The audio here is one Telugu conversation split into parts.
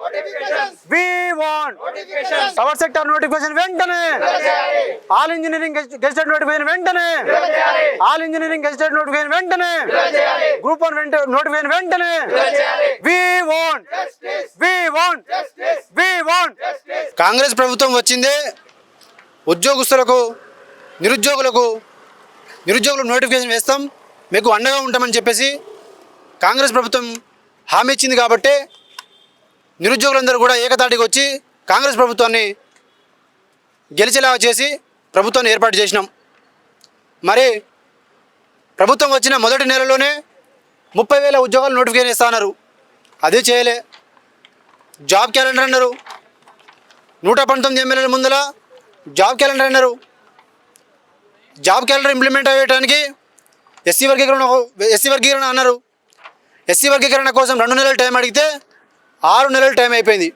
Want we want power sector notification వెంటనే. ఆల్ ఇంజనీరింగ్ గెజిటెడ్ నోటిఫికేషన్ వెంటనే. ఆల్ ఇంజనీరింగ్ గెజిటెడ్ నోటిఫికేషన్ వెంటనే. గ్రూప్ వన్ నోటిఫికేషన్ వెంటనే. We want we want we want Congress ప్రభుత్వం వచ్చిందే ఉద్యోగస్తులకు నిరుద్యోగులకు నిరుద్యోగులకు నోటిఫికేషన్ వేస్తాం. మీకు అండగా ఉంటామని చెప్పేసి కాంగ్రెస్ ప్రభుత్వం హామీ ఇచ్చింది కాబట్టి నిరుద్యోగులందరూ కూడా ఏకతాటికి వచ్చి కాంగ్రెస్ ప్రభుత్వాన్ని గెలిచేలాగా చేసి ప్రభుత్వాన్ని ఏర్పాటు చేసినాం. మరి ప్రభుత్వం వచ్చిన మొదటి నెలలోనే ముప్పై వేల ఉద్యోగాలు నోటిఫికేషన్ ఇస్తానన్నారు అది అదే చేయలే. జాబ్ క్యాలెండర్ అన్నారు. నూట పంతొమ్మిది ఎమ్మెల్యేల ముందల జాబ్ క్యాలెండర్ అన్నారు. జాబ్ క్యాలెండర్ ఇంప్లిమెంట్ అయ్యడానికి ఎస్సీ వర్గీకరణ ఎస్సీ వర్గీకరణ అన్నారు. ఎస్సీ వర్గీకరణ కోసం రెండు నెలలు టైం అడిగితే ఆరు నెలలు టైం అయిపోయింది.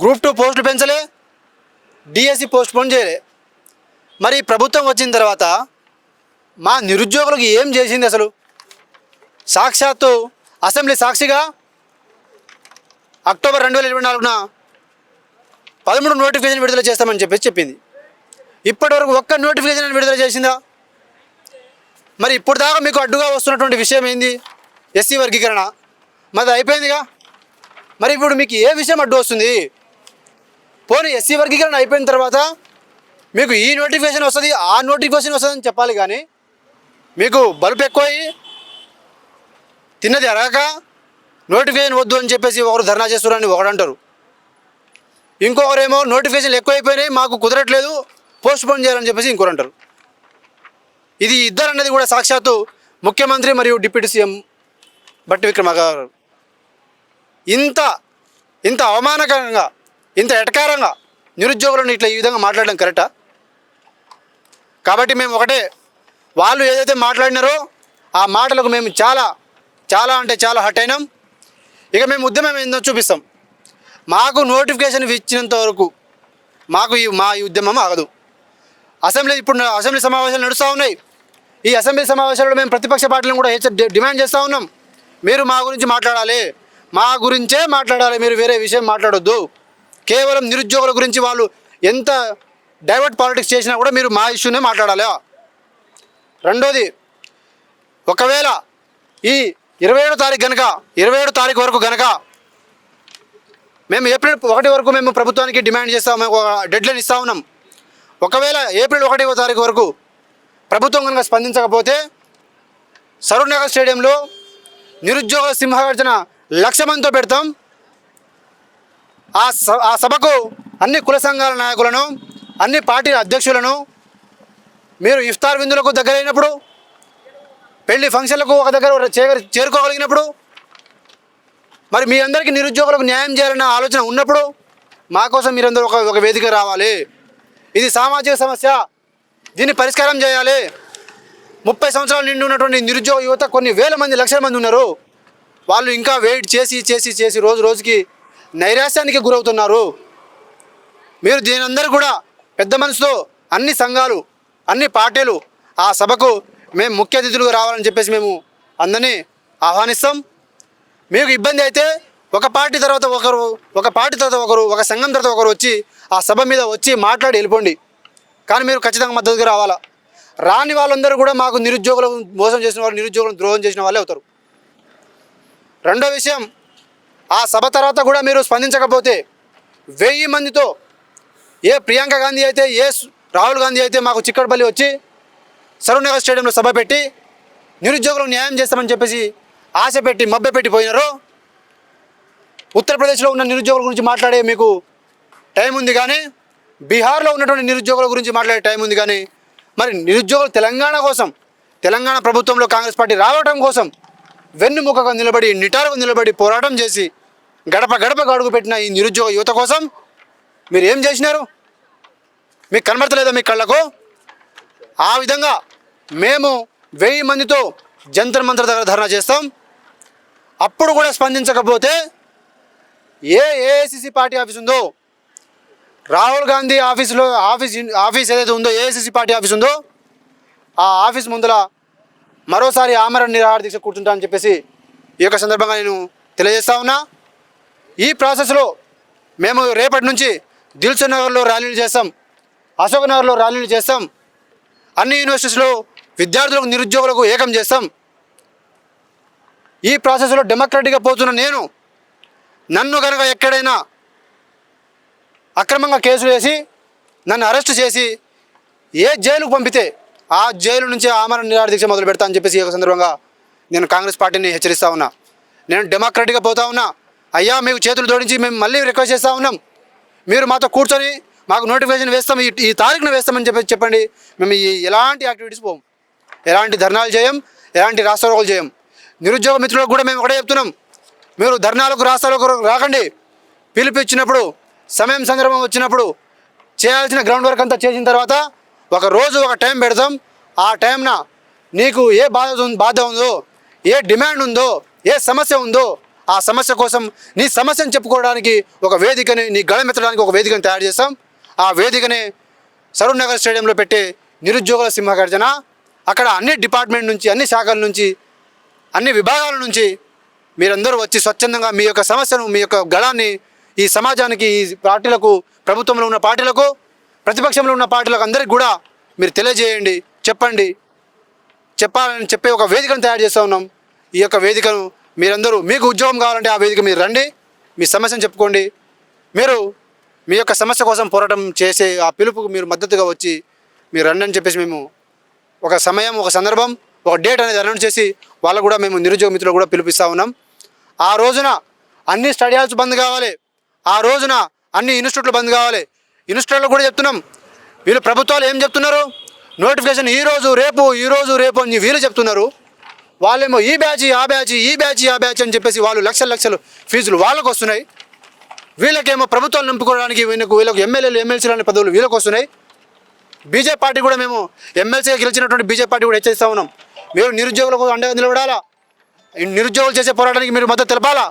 గ్రూప్ టూ పోస్టులు పెంచలే డిఎస్సి పోస్ట్ పోన్ చేయలే. మరి ప్రభుత్వం వచ్చిన తర్వాత మా నిరుద్యోగులకు ఏం చేసింది అసలు? సాక్షాత్తు అసెంబ్లీ సాక్షిగా అక్టోబర్ రెండు వేల ఇరవై నాలుగున పదమూడు నోటిఫికేషన్ విడుదల చేస్తామని చెప్పేసి చెప్పింది. ఇప్పటివరకు ఒక్క నోటిఫికేషన్ విడుదల చేసిందా? మరి ఇప్పుడు దాకా మీకు అడ్డుగా వస్తున్నటువంటి విషయం ఏంది? ఎస్సీ వర్గీకరణ. మరి అది అయిపోయిందిగా? మరి ఇప్పుడు మీకు ఏ విషయం అడ్డు వస్తుంది? పోనీ ఎస్సీ వర్గీకరణ అయిపోయిన తర్వాత మీకు ఈ నోటిఫికేషన్ వస్తుంది ఆ నోటిఫికేషన్ వస్తుందని చెప్పాలి కానీ మీకు బలుపు ఎక్కువయి తిన్నది ఎరగక నోటిఫికేషన్ వద్దు అని చెప్పేసి ఒకరు ధర్నా చేస్తున్నారని ఒకడు అంటారు. ఇంకొకరేమో నోటిఫికేషన్లు ఎక్కువైపోయినాయి మాకు కుదరట్లేదు పోస్ట్ పోన్ చేయాలని చెప్పేసి ఇంకొకరు అంటారు. ఇది ఇద్దరు అన్నది కూడా సాక్షాత్తు ముఖ్యమంత్రి మరియు డిప్యూటీ సీఎం బట్టి విక్రమార్క గారు ఇంత ఇంత అవమానకరంగా ఇంత ఎటకారంగా నిరుద్యోగులను ఇట్లా ఈ విధంగా మాట్లాడడం కరెక్టా? కాబట్టి మేము ఒకటే వాళ్ళు ఏదైతే మాట్లాడినారో ఆ మాటలకు మేము చాలా చాలా అంటే చాలా హట్ అయినాం. ఇక మేము ఉద్యమం ఏందో చూపిస్తాం. మాకు నోటిఫికేషన్ ఇచ్చినంత వరకు మాకు ఈ మా ఈ ఉద్యమం ఆగదు. అసెంబ్లీ ఇప్పుడు అసెంబ్లీ సమావేశాలు నడుస్తూ ఉన్నాయి. ఈ అసెంబ్లీ సమావేశాలలో మేము ప్రతిపక్ష పార్టీలను కూడా హెచ్చ డిమాండ్ చేస్తూ ఉన్నాం. మీరు మా గురించి మాట్లాడాలి. మా గురించే మాట్లాడాలి మీరు వేరే విషయం మాట్లాడొద్దు. కేవలం నిరుద్యోగుల గురించి వాళ్ళు ఎంత డైవర్ట్ పాలిటిక్స్ చేసినా కూడా మీరు మా ఇష్యూనే మాట్లాడాలి? రెండోది ఒకవేళ ఈ ఇరవై ఏడో తారీఖు కనుక ఇరవై ఏడో తారీఖు వరకు కనుక మేము ఏప్రిల్ ఒకటి వరకు మేము ప్రభుత్వానికి డిమాండ్ చేస్తాము ఒక డెడ్లైన్ ఇస్తా ఉన్నాం. ఒకవేళ ఏప్రిల్ ఒకటవ తారీఖు వరకు ప్రభుత్వం కనుక స్పందించకపోతే సరూర్నగర్ స్టేడియంలో నిరుద్యోగ సింహగర్జన లక్ష మందితో పెడతాం. ఆ స ఆ సభకు అన్ని కుల సంఘాల నాయకులను అన్ని పార్టీల అధ్యక్షులను మీరు ఇఫ్తార్ విందులకు దగ్గరైనప్పుడు పెళ్ళి ఫంక్షన్లకు ఒక దగ్గర చేరుకోగలిగినప్పుడు మరి మీ అందరికీ నిరుద్యోగులకు న్యాయం చేయాలన్న ఆలోచన ఉన్నప్పుడు మా కోసం మీరందరూ ఒక ఒక వేదిక రావాలి. ఇది సామాజిక సమస్య. దీన్ని పరిష్కారం చేయాలి. ముప్పై సంవత్సరాలు నిండి ఉన్నటువంటి నిరుద్యోగ యువత కొన్ని వేల మంది లక్షల మంది ఉన్నారు. వాళ్ళు ఇంకా వెయిట్ చేసి చేసి చేసి రోజు రోజుకి నైరాశ్యానికి గురవుతున్నారు. మీరు దీని అందరూ కూడా పెద్ద మనసుతో అన్ని సంఘాలు అన్ని పార్టీలు ఆ సభకు మేము ముఖ్య అతిథులుగా రావాలని చెప్పేసి మేము అందరినీ ఆహ్వానిస్తాం. మీకు ఇబ్బంది అయితే ఒక పార్టీ తర్వాత ఒకరు ఒక పార్టీ తర్వాత ఒకరు ఒక సంఘం తర్వాత ఒకరు వచ్చి ఆ సభ మీద వచ్చి మాట్లాడి వెళ్ళిపోండి. కానీ మీరు ఖచ్చితంగా మద్దతుగా రావాలా? రాని వాళ్ళందరూ కూడా మాకు నిరుద్యోగులు మోసం చేసిన వాళ్ళు నిరుద్యోగులను ద్రోహం చేసిన వాళ్ళే అవుతారు. రెండో విషయం ఆ సభ తర్వాత కూడా మీరు స్పందించకపోతే వెయ్యి మందితో ఏ ప్రియాంక గాంధీ అయితే ఏ రాహుల్ గాంధీ అయితే మాకు చిక్కడపల్లి వచ్చి సరూనగర్ స్టేడియంలో సభ పెట్టి నిరుద్యోగులకు న్యాయం చేస్తామని చెప్పేసి ఆశ పెట్టి మబ్బె పెట్టిపోయినారు ఉత్తరప్రదేశ్లో ఉన్న నిరుద్యోగుల గురించి మాట్లాడే మీకు టైం ఉంది కానీ బీహార్లో ఉన్నటువంటి నిరుద్యోగుల గురించి మాట్లాడే టైం ఉంది కానీ మరి నిరుద్యోగులు తెలంగాణ కోసం తెలంగాణ ప్రభుత్వంలో కాంగ్రెస్ పార్టీ రావడం కోసం వెన్నుముకగా నిలబడి నిటారుగా నిలబడి పోరాటం చేసి గడప గడప అడుగు పెట్టిన ఈ నిరుద్యోగ యువత కోసం మీరు ఏం చేసినారు? మీకు కనబడతలేదా మీ కళ్ళకు? ఆ విధంగా మేము వెయ్యి మందితో జంతర్ మంత్ర దగ్గర ధర్నా చేస్తాం. అప్పుడు కూడా స్పందించకపోతే ఏ ఏఐసిసి పార్టీ ఆఫీస్ ఉందో రాహుల్ గాంధీ ఆఫీసులో ఆఫీస్ ఆఫీస్ ఏదైతే ఉందో ఏఐసిసి పార్టీ ఆఫీస్ ఉందో ఆ ఆఫీస్ ముందర మరోసారి ఆమరణ నిరాహార దీక్ష కూర్చుంటా అని చెప్పేసి ఈ యొక్క సందర్భంగా నేను తెలియజేస్తా ఉన్నా. ఈ ప్రాసెస్లో మేము రేపటి నుంచి దిల్సుఖ్ నగర్లో ర్యాలీలు చేస్తాం అశోక్ నగర్లో ర్యాలీలు చేస్తాం అన్ని యూనివర్సిటీస్లో విద్యార్థులకు నిరుద్యోగులకు ఏకం చేస్తాం. ఈ ప్రాసెస్లో డెమోక్రటిక్గా పోతున్న నేను నన్ను కనుక ఎక్కడైనా అక్రమంగా కేసులు వేసి నన్ను అరెస్ట్ చేసి ఏ జైలుకు పంపితే ఆ జైలు నుంచి ఆమరణ నిరాదీక్ష మొదలు పెడతా అని చెప్పేసి ఈ యొక్క సందర్భంగా నేను కాంగ్రెస్ పార్టీని హెచ్చరిస్తా ఉన్నా. నేను డెమోక్రటిక్గా పోతా ఉన్నా. అయ్యా మీకు చేతులు జోడించి మేము మళ్ళీ రిక్వెస్ట్ చేస్తూ ఉన్నాం. మీరు మాతో కూర్చొని మాకు నోటిఫికేషన్ వేస్తాం ఈ ఈ తారీఖున వేస్తామని చెప్పి చెప్పండి. మేము ఈ ఎలాంటి యాక్టివిటీస్ పోం. ఎలాంటి ధర్నాలు చేయం ఎలాంటి రాష్ట్రాలు చేయం. నిరుద్యోగ మిత్రులకు కూడా మేము ఒకటే చెప్తున్నాం. మీరు ధర్నాలకు రాష్ట్రాలకు రాకండి. పిలుపు ఇచ్చినప్పుడు సమయం సందర్భం వచ్చినప్పుడు చేయాల్సిన గ్రౌండ్ వర్క్ అంతా చేసిన తర్వాత ఒక రోజు ఒక టైం పెడతాం. ఆ టైంన నీకు ఏ బాధ బాధ ఉందో ఏ డిమాండ్ ఉందో ఏ సమస్య ఉందో ఆ సమస్య కోసం నీ సమస్యను చెప్పుకోవడానికి ఒక వేదికని నీ గళమెత్తడానికి ఒక వేదికను తయారు చేస్తాం. ఆ వేదికని సరూర్ నగర్ స్టేడియంలో పెట్టే నిరుద్యోగుల సింహగర్జన అక్కడ అన్ని డిపార్ట్మెంట్ నుంచి అన్ని శాఖల నుంచి అన్ని విభాగాల నుంచి మీరందరూ వచ్చి స్వచ్ఛందంగా మీ యొక్క సమస్యను మీ యొక్క గళాన్ని ఈ సమాజానికి ఈ పార్టీలకు ప్రభుత్వంలో ఉన్న పార్టీలకు ప్రతిపక్షంలో ఉన్న పార్టీలకు అందరికీ కూడా మీరు తెలియజేయండి చెప్పండి. చెప్పాలని చెప్పే ఒక వేదికను తయారు చేస్తూ ఉన్నాం. ఈ యొక్క వేదికను మీరందరూ మీకు ఉద్యోగం కావాలంటే ఆ వేదిక మీరు రండి. మీ సమస్యను చెప్పుకోండి. మీరు మీ యొక్క సమస్య కోసం పోరాటం చేసే ఆ పిలుపుకు మీరు మద్దతుగా వచ్చి మీరు రండి అని చెప్పేసి మేము ఒక సమయం ఒక సందర్భం ఒక డేట్ అనేది అనౌన్స్ చేసి వాళ్ళకు కూడా మేము నిరుద్యోగ మిత్రులు కూడా పిలిపిస్తూ ఉన్నాం. ఆ రోజున అన్ని స్టడీ హాల్స్ బంద్ కావాలి. ఆ రోజున అన్ని ఇన్స్టిట్యూట్లు బంద్ కావాలి. ఇన్స్టిట్యూట్లో కూడా చెప్తున్నాం. వీళ్ళు ప్రభుత్వాలు ఏం చెప్తున్నారు? నోటిఫికేషన్ ఈ రోజు రేపు ఈ రోజు రేపు అని వీళ్ళు చెప్తున్నారు. వాళ్ళేమో ఈ బ్యాచ్ ఆ బ్యాచ్ ఈ బ్యాచ్ ఆ బ్యాచ్ అని చెప్పేసి వాళ్ళు లక్షల లక్షలు ఫీజులు వాళ్ళకు వస్తున్నాయి. వీళ్ళకేమో ప్రభుత్వాలు నింపుకోవడానికి వీళ్ళకు వీళ్ళకు ఎమ్మెల్యేలు ఎమ్మెల్సీలు అనే పదవులు వీళ్ళకు వస్తున్నాయి. బీజేపీ పార్టీ కూడా మేము ఎమ్మెల్సీగా గెలిచినటువంటి బీజేపీ పార్టీ కూడా హెచ్చరిస్తా ఉన్నాం. మీరు నిరుద్యోగులకు అండగా నిలబడాలా? నిరుద్యోగులు చేసే పోరాటానికి మీరు మద్దతు తెలపాలా?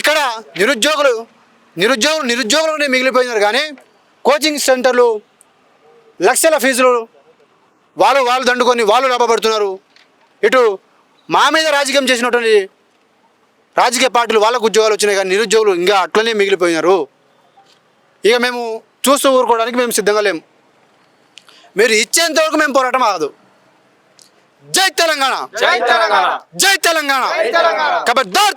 ఇక్కడ నిరుద్యోగులు నిరుద్యోగులు నిరుద్యోగులుగానే మిగిలిపోయినారు కానీ కోచింగ్ సెంటర్లు లక్షల ఫీజులు వాళ్ళు వాళ్ళు దండుకొని వాళ్ళు లాభపడుతున్నారు. ఇటు మా మీద రాజకీయం చేసినటువంటి రాజకీయ పార్టీలు వాళ్ళకు ఉద్యోగాలు వచ్చినాయి కానీ నిరుద్యోగులు ఇంకా అట్లనే మిగిలిపోయినారు. ఇక మేము చూస్తూ ఊరుకోవడానికి మేము సిద్ధంగా లేము. మీరు ఇచ్చేంత వరకు మేము పోరాటం ఆగదు. జై తెలంగాణ! జై తెలంగాణ! జై తెలంగాణ! తెలంగాణ. కబడ్దార్